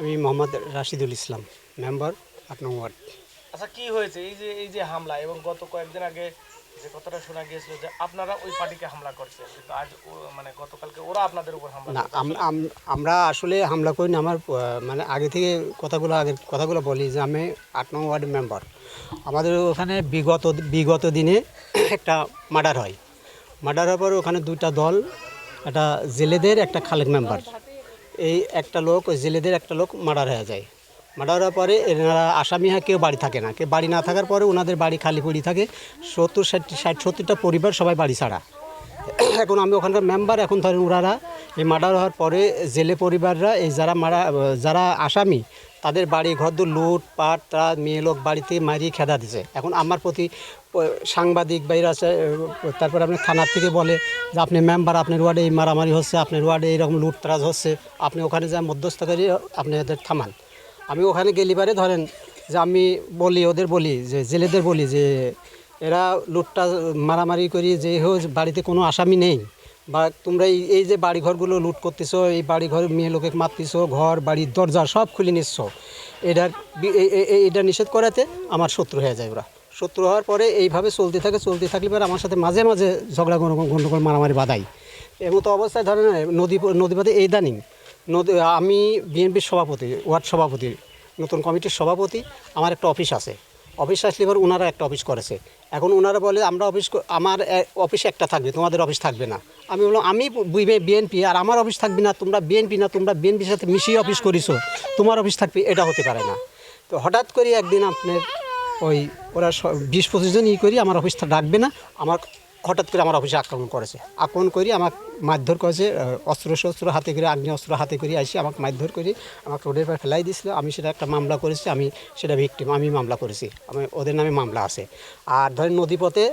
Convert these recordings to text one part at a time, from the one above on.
আমি মোহাম্মদ রাশিদুল ইসলাম মেম্বার আট নং ওয়ার্ড। আচ্ছা কি হয়েছে? এই যে এই যে হামলা এবং গত কয়েকদিন আগে যে কথাটা শোনা গিয়েছিল যে আপনারা ওই পার্টিকে হামলা করছেন কিন্তু আজ মানে গতকালকে ওরা আপনাদের উপর হামলা না করেছে। আম- আম- আমরা আসলে হামলা করিনি আমার মানে আগে থেকে কথাগুলো আগে কথাগুলো বলি যে আমি আট নং ওয়ার্ড মেম্বার। আমাদের ওখানে বিগত বিগত দিনে একটা মার্ডার হয়। মার্ডার হওয়ার পর ওখানে দুইটা দল একটা জেলেদের একটা খালেক মেম্বার। এই একটা লোক, ওই জেলেদের একটা লোক মার্ডার হয়ে যায়। মার্ডার হওয়ার পরে এনারা আসামি হয়, কেউ বাড়ি থাকে না। কেউ বাড়ি না থাকার পরে ওনাদের বাড়ি খালি পড়ি থাকে। সত্তর, ষাট ষাট, সত্তরটা পরিবার সবাই বাড়ি ছাড়া। এখন আমি ওখানকার মেম্বার এখন ধরেন ওনারা এই মার্ডার হওয়ার পরে জেলে পরিবাররা, এই যারা মারা, যারা আসামি তাদের বাড়ি ঘর দূর লুট, পাট তারা মেয়ে লোক বাড়িতে মারিয়ে খেদা দিছে। এখন আমার প্রতি সাংবাদিক বাইরে আছে তারপরে আপনি থানার থেকে বলে যে আপনি মেম্বার আপনার ওয়ার্ডে এই মারামারি হচ্ছে, আপনার ওয়ার্ডে এইরকম লুটতরাজ হচ্ছে, আপনি ওখানে যা মধ্যস্থ করে আপনি ওদের থামান। আমি ওখানে গেলি পারে ধরেন যে আমি বলি, ওদের বলি, যে জেলেদের বলি যে এরা লুটটা, মারামারি করি, যে হোক, বাড়িতে কোনো আসামি নেই। বা তোমরা এই এই যে বাড়িঘরগুলো লুট করতেছো, এই বাড়িঘর মেয়ে লোকে মারতেছো, ঘর বাড়ির দরজা সব খুলে নিচ্ছ এটার এটা নিষেধ করাতে আমার শত্রু হয়ে যায় ওরা। শত্রু হওয়ার পরে এইভাবে চলতে থাকে, চলতে থাকলে পরে আমার সাথে মাঝে মাঝে ঝগড়া গন্ডগোল মারামারি বাধাই এর মতো অবস্থায় ধরেন নদী নদীপথে এই দানিং নদী, আমি বিএনপির সভাপতি, ওয়ার্ড সভাপতি, নতুন কমিটির সভাপতি, আমার একটা অফিস আছে। অফিস আসলে ওনারা একটা অফিস করেছে। এখন ওনারা বলে, আমরা অফিস আমার অফিস একটা থাকবে, তোমাদের অফিস থাকবে না। আমি বললাম, আমি বিএনপি, আর আমার অফিস থাকবে না, তোমরা বিএনপি না, তোমরা বিএনপির সাথে মিশিয়ে অফিস করিছো, তোমার অফিস থাকবে, এটা হতে পারে না। তো হঠাৎ করে একদিন আপনার ওই ওরা বিশ পঁচিশ জন ই করি, আমার অফিসটা ডাকবে না, আমার হঠাৎ করে আমার অফিসে আক্রমণ করেছে। আক্রমণ করি আমাকে মারধর করেছে অস্ত্র শস্ত্র হাতে করে আগ্নেয় অস্ত্র হাতে করে আসি আমাকে মারধর করি আমাকে রোডের পর ফেলাই দিয়েছিল। আমি সেটা একটা মামলা করেছি আমি সেটা ভিক্টিম আমি মামলা করেছি। আমি ওদের নামে মামলা আছে। আর ধরেন নদীপথে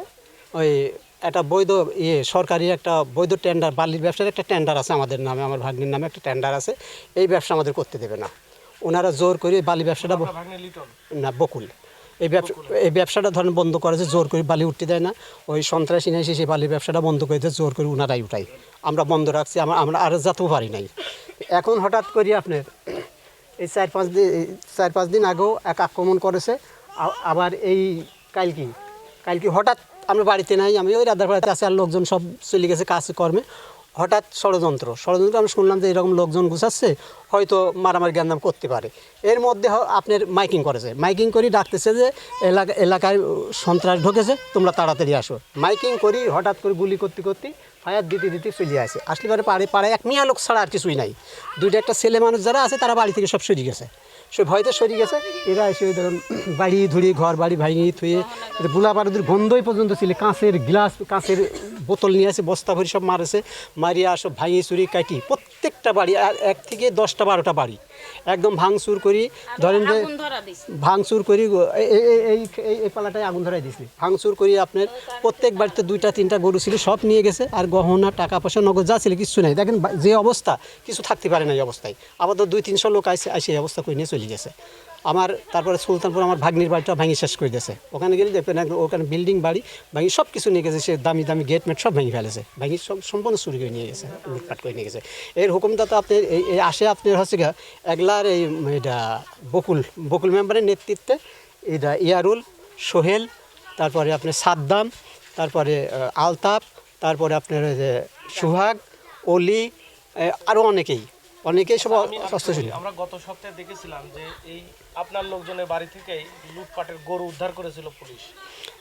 ওই একটা বৈধ ইয়ে সরকারি একটা বৈধ টেন্ডার বালির ব্যবসার একটা টেন্ডার আছে আমাদের নামে আমার ভাগ্নির নামে একটা টেন্ডার আছে। এই ব্যবসা আমাদের করতে দেবে না। ওনারা জোর করে বালি ব্যবসাটা না বকুল। এই ব্যবসা এই ব্যবসাটা ধরেন বন্ধ করেছে জোর করে বালি উঠতে দেয় না, ওই সন্ত্রাসী এসে সেই বালির ব্যবসাটা বন্ধ করে দেয় জোর করে উনারাই উঠাই আমরা বন্ধ রাখছি, আমরা আমরা আর যেতেও পারি নাই। এখন হঠাৎ করি আপনার, এই চার পাঁচ দিন চার পাঁচ দিন আগেও এক আক্রমণ করেছে আবার এই কালকি কালকি হঠাৎ আমরা বাড়িতে নাই, আমি ওই রাধার বাড়িতে আছে আর লোকজন সব চলে গেছে কাজ কর্মে হঠাৎ ষড়যন্ত্র। ষড়যন্ত্র আমি শুনলাম যে এরকম লোকজন গুছাচ্ছে হয়তো মারামারি জ্ঞানদাম করতে পারে। এর মধ্যে আপনার মাইকিং করেছে। মাইকিং করি ডাকতেছে যে, এলাকা এলাকায় সন্ত্রাস ঢুকেছে, তোমরা তাড়াতাড়ি আসো। মাইকিং করি হঠাৎ করে গুলি করতে করতে ফায়ার দিতে দিতে চলে আসে। আসলে পরে পাড়ে পাড়ায় এক মিয়া লোক ছাড়া আর কিছুই নাই। দুইটা একটা ছেলে মানুষ যারা আছে, তারা বাড়ি থেকে সব সরে গেছে। সে ভয় তো সরে গেছে। এরা এসে ধরুন বাড়ি ধুড়ি, ঘর বাড়ি ভাঙিয়ে থুয়ে বুলা বারুদের গন্ধই পর্যন্ত ছিল। কাঁচের গ্লাস, কাঁচের বোতল নিয়ে আসে বস্তা ভরি সব মারেছে। মারিয়া সব ভাঙিয়ে চুরি, কাটি, প্রত্যেকটা বাড়ি এক থেকে দশটা, বারোটা বাড়ি। একদম ভাঙচুর করি। ধরেন যে ভাঙচুর করি এই এই- পালাটায় আগুন ধরাই দিয়েছি ভাঙচুর করি আপনার প্রত্যেক বাড়িতে দুইটা তিনটা গরু ছিল সব নিয়ে গেছে আর গহনা টাকা পয়সা নগদ যা ছিল কিছু নাই। দেখেন যে অবস্থা কিছু থাকতে পারে না এই অবস্থায়। আবার তো দুই তিনশো লোক আসে আসে এই অবস্থা করে নিয়ে চলে গেছে। আমার, তারপরে সুলতানপুর আমার ভাগ্নির বাড়িটা ভাঙি শেষ করে দিয়েছে। ওখানে গেলে দেখবেন ওখানে বিল্ডিং বাড়ি ভাঙি সব কিছু নিয়ে গেছে, সে দামি দামি গেট মেট সব ভেঙে ফেলেছে। ভাঙি সব সম্পূর্ণ চুরি করে নিয়ে গেছে, লুটপাট করে নিয়ে গেছে। এর হুকুমটা তো আপনি, এই আসে আপনার হচ্ছে গা এগলার এই, এটা বকুল বকুল মেম্বারের নেতৃত্বে এটা ইয়ারুল, সোহেল, তারপরে আপনার সাদ্দাম, তারপরে আলতাপ তারপরে আপনার সুহাগ, অলি আরও অনেকেই। অনেকেই সব স্বাস্থ্যশীল ছিল আমরা গত সপ্তাহে দেখেছিলাম যে এই আপনার লোকজনের বাড়ি থেকেই লুটপাটের গরু উদ্ধার করেছিল পুলিশ।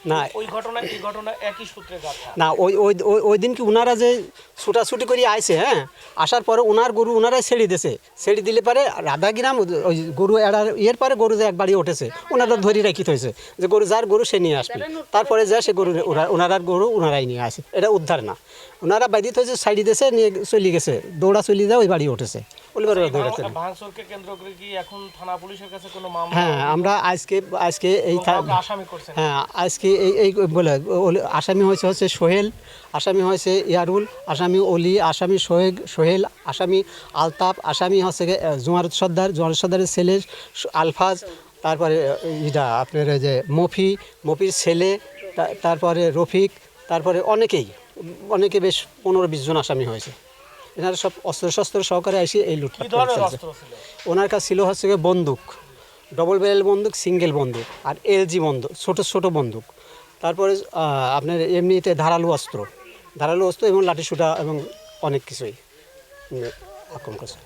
না ওই ঘটনা এই ঘটনা একই সূত্রে না ওই ওই ওই- দিন কি ওনারা যে ছুটাছুটি করে আইছে হ্যাঁ? আসার পরে ওনার গরু ওনারাই ছেড়ে দিয়েছে। ছেড়ে দিলে পারে রাধাগ্রাম ওই গরু এড়ার ইয়ের পরে গরু যে এক বাড়ি উঠেছে ওনারা ধরে রাখিতে হয়েছে যে গরু যার গরু সে নিয়ে আসবে। তারপরে যা সে গরু ওনারার গরু ওনারাই নিয়ে আসে। এটা উদ্ধার না। ওনারা বাইদিত হয়েছে সাইডে দিয়েছে নিয়ে চলে গেছে। দৌড়া চলে যায় ওই বাড়ি উঠেছে। হ্যাঁ আমরা আজকে আজকে এই হ্যাঁ আজকে এই এই বলে আসামি হয়েছে হচ্ছে সোহেল আসামি হয়েছে ইয়ারুল আসামি অলি আসামি সোহেগ সোহেল আসামি আলতাফ আসামি হচ্ছে আহ, সর্দার জুমারত সর্দারের ছেলে আলফাজ তারপরে ইটা আপনার যে মফি মফির ছেলে তারপরে রফিক তারপরে অনেকেই অনেকে বেশ পনেরো বিশ জন আসামি হয়েছে। এনারা সব অস্ত্র শস্ত্র সহকারে এসে এই কি লুটপাট ওনার কাছে ছিল হচ্ছে বন্দুক ডবল ব্যারেল বন্দুক সিঙ্গেল বন্দুক আর এলজি বন্দুক ছোট ছোট বন্দুক। তারপরে আপনার এমনিতে ধারালো অস্ত্র। ধারালো অস্ত্র এবং লাঠিসুটা এবং অনেক কিছুই। আক্রমণ করছে।